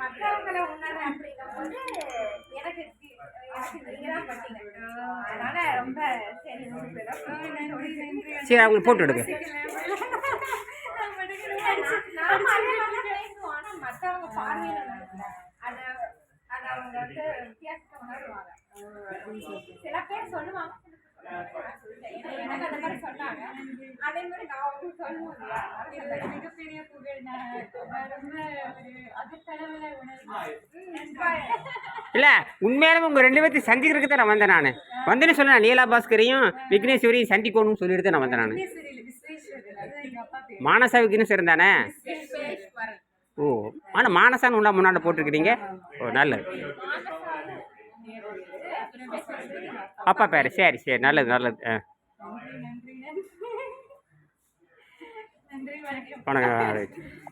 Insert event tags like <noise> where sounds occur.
மற்றவங்களை உணர்றேன் அப்படிங்கும்போது எனக்கு எனக்கு நீங்க தான் பண்ணீங்க. அதனால ரொம்ப சரி சரி போட்டு மற்றவங்க பார்வையில அத அத அவங்க வந்து வித்தியாசத்தை உணருவாங்க. சில பேர் சொல்லுவாங்க. எனக்கு அந்த மாதிரி சொன்னாங்க. அதே மாதிரி நான் சொல்றேன். மிகப்பெரிய புகழ் இல்லை உண்மையாலும் உங்கள் ரெண்டு பேர்த்தையும் சந்திக்கிறதுக்கு தான் நான் வந்தேன் நான். வந்தேன்னு சொன்னேன் நீலா பாஸ்கரையும் விக்னேஸ்வரியும் சந்திக்கணும்னு சொல்லிட்டு தான் நான் வந்தேன் நான். மானசா விக்னேஸ்வரன் தானே ஓ ஆனால் மானசான்னு ஒன்றா முன்னாடி போட்டிருக்கிறீங்க? ஓ நல்லது. அப்பா பேர் சரி சரி நல்லது நல்லது. ஆ. வணக்கம். வணக்கம். <laughs>